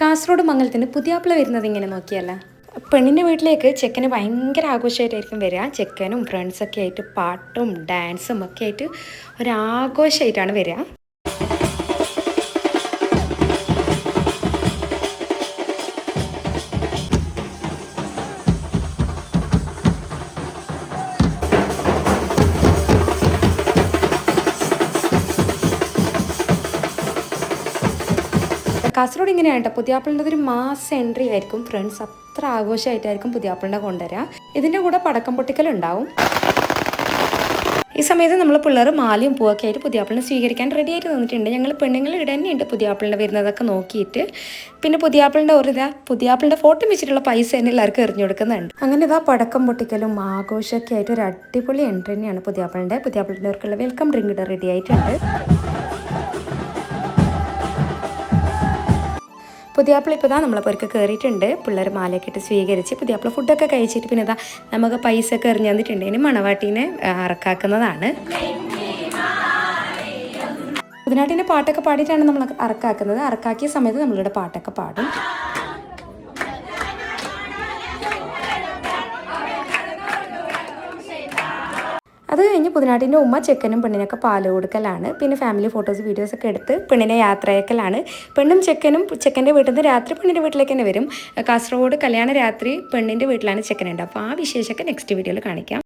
കാസർഗോഡ് മംഗലത്തിന് പുതിയാപ്പിള വരുന്നത് ഇങ്ങനെ നോക്കിയല്ല? പെണ്ണിന്റെ വീട്ടിലേക്ക് ചെക്കന് ഭയങ്കര ആഘോഷമായിട്ടായിരിക്കും വരിക. ചെക്കനും ഫ്രണ്ട്സൊക്കെ ആയിട്ട് പാട്ടും ഡാൻസും ഒക്കെ ആയിട്ട് ഒരാഘോഷമായിട്ടാണ് വരിക. കാസർഗോഡ് ഇങ്ങനെയാണ് കേട്ടോ പുതിയാപ്പിളിന്റെ ഒരു മാസ് എൻട്രി ആയിരിക്കും. ഫ്രണ്ട്സ് അത്ര ആഘോഷമായിട്ടായിരിക്കും പുതിയാപ്പിളിന്റെ കൊണ്ടുവരിക ഇതിന്റെ കൂടെ പടക്കം പൊട്ടിക്കലുണ്ടാവും. ഈ സമയത്ത് നമ്മൾ പിള്ളേർ മാലയും പൂവൊക്കെ ആയിട്ട് പുതിയാപ്പിളിനെ സ്വീകരിക്കാൻ റെഡി ആയിട്ട് നിന്നിട്ടുണ്ട്. ഞങ്ങൾ പെണ്ണുങ്ങൾ തന്നെയുണ്ട് പുതിയാപ്പിളിന്റെ വരുന്നതൊക്കെ നോക്കിയിട്ട്. പിന്നെ പുതിയാപ്പിളിന്റെ ഒരു ഇതാ പുതിയാപ്പിളിന്റെ ഫോട്ടോ വെച്ചിട്ടുള്ള പൈസ തന്നെ എല്ലാവർക്കും എറിഞ്ഞു കൊടുക്കുന്നുണ്ട്. അങ്ങനെ ഇതാ പടക്കം പൊട്ടിക്കലും ആഘോഷമൊക്കെ ആയിട്ട് ഒരു അടിപൊളി എൻട്രി തന്നെയാണ് പുതിയാപ്പിളിന്റെ പുതിയാപ്പിളിന്റെ അവർക്കുള്ള വെൽക്കം ഡ്രിങ്ക് റെഡി ആയിട്ടുണ്ട്. പുതിയാപ്പിള ഇപ്പോൾ ഇതാ നമ്മളെ പേർക്ക് കയറിയിട്ടുണ്ട് പിള്ളേർ മാലയൊക്കെ ഇട്ട് സ്വീകരിച്ച് പുതിയാപ്പിള ഫുഡൊക്കെ കഴിച്ചിട്ട് പിന്നെ ഇതാ നമുക്ക് പൈസ ഒക്കെ എറിഞ്ഞു തന്നിട്ടുണ്ട്. ഇനി മണവാട്ടീനെ അറക്കാക്കുന്നതാണ്. പുതിനാട്ടിന്റെ പാട്ടൊക്കെ പാടിയിട്ടാണ് നമ്മൾ അറക്കാക്കുന്നത്. അറക്കാക്കിയ സമയത്ത് നമ്മളിവിടെ പാട്ടൊക്കെ പാടും. അത് കഴിഞ്ഞ് പുതിനാട്ടിന്റെ ഉമ്മ ചെക്കനും പെണ്ണിനൊക്കെ പാൽ കൊടുക്കലാണ്. പിന്നെ ഫാമിലി ഫോട്ടോസ് വീഡിയോസ് ഒക്കെ എടുത്ത് പെണ്ണിനെ യാത്രയക്കലാണ്. പെണ്ണും ചെക്കനും ചെക്കന്റെ വീട്ടിൽ നിന്ന് രാത്രി പെണ്ണിന്റെ വീട്ടിലേക്ക് തന്നെ വരും. കാസർഗോഡ് കല്യാണ രാത്രി പെണ്ണിന്റെ വീട്ടിലാണ് ചെക്കനുണ്ട് അപ്പോൾ ആ വിശേഷമൊക്കെ നെക്സ്റ്റ് വീഡിയോയിൽ കാണിക്കാം.